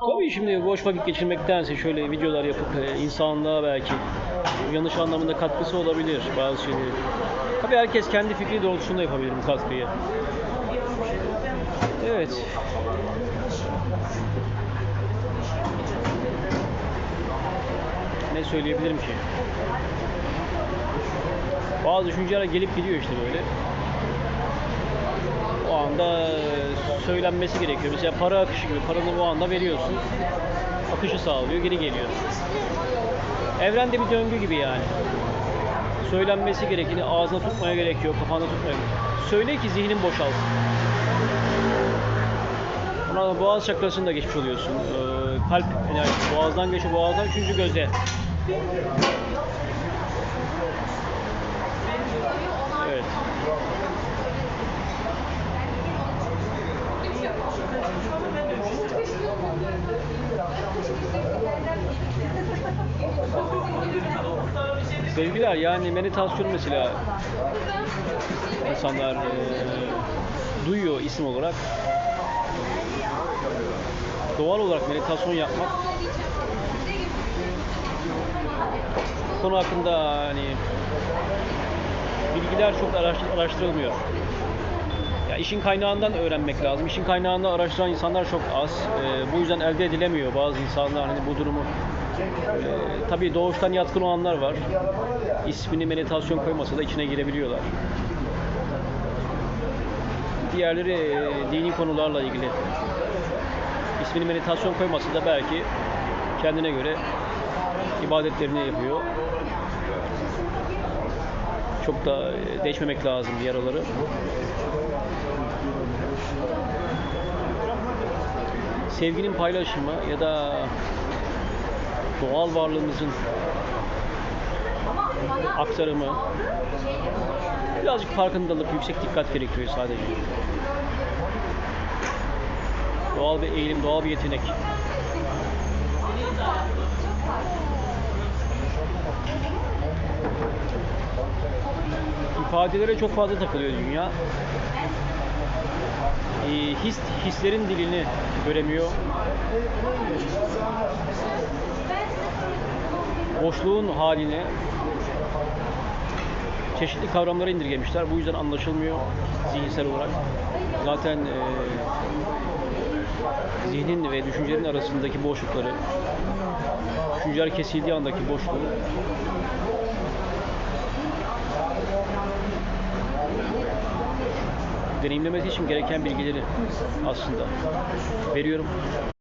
Tabii şimdi boş vakit geçirmektense şöyle videolar yapıp e, insanlığa belki uyanış anlamında katkısı olabilir bazı şeyleri. Tabii herkes kendi fikri doğrultusunda yapabilir bu katkıyı. Evet. Ne söyleyebilirim ki? Bazı düşünceler gelip gidiyor işte böyle. O anda söylenmesi gerekiyor. Mesela para akışı gibi paranı bu anda veriyorsun. Akışı sağlıyor, geri geliyor. Evrende bir döngü gibi yani. Söylenmesi gerekeni ağzına tutmaya gerek yok, kafanda tutmaya gerek. Söyle ki zihnin boşalsın. Ona boğaz çakrasını da geçmiş oluyorsun. Ee, kalp enerjisi boğazdan geçiyor, boğazdan üçüncü göze. Evet. Sevgiler yani meditasyon mesela insanlar eee, duyuyor isim olarak. Doğal olarak meditasyon yapmak konu hakkında hani bilgiler çok araştır- araştırılmıyor. Ya işin kaynağından öğrenmek lazım. İşin kaynağında araştıran insanlar çok az. Ee, bu yüzden elde edilemiyor bazı insanlar hani bu durumu. Ee, tabii doğuştan yatkın olanlar var. İsmini meditasyon koymasa da içine girebiliyorlar. Diğerleri e, dini konularla ilgili. İsmini meditasyon koymasa da belki kendine göre ibadetlerini yapıyor. Çok da e, değişmemek lazım yaraları. Sevginin paylaşımı ya da doğal varlığımızın aktarımı birazcık farkındalık, yüksek dikkat gerekiyor sadece. Doğal bir eğilim, doğal bir yetenek. İfadelere çok fazla takılıyor dünya. Ee, his, hislerin dilini göremiyor. Boşluğun haline çeşitli kavramlara indirgemişler. Bu yüzden anlaşılmıyor zihinsel olarak. Zaten e, zihnin ve düşüncenin arasındaki boşlukları, düşünceler kesildiği andaki boşluğu deneyimlemesi için gereken bilgileri aslında veriyorum.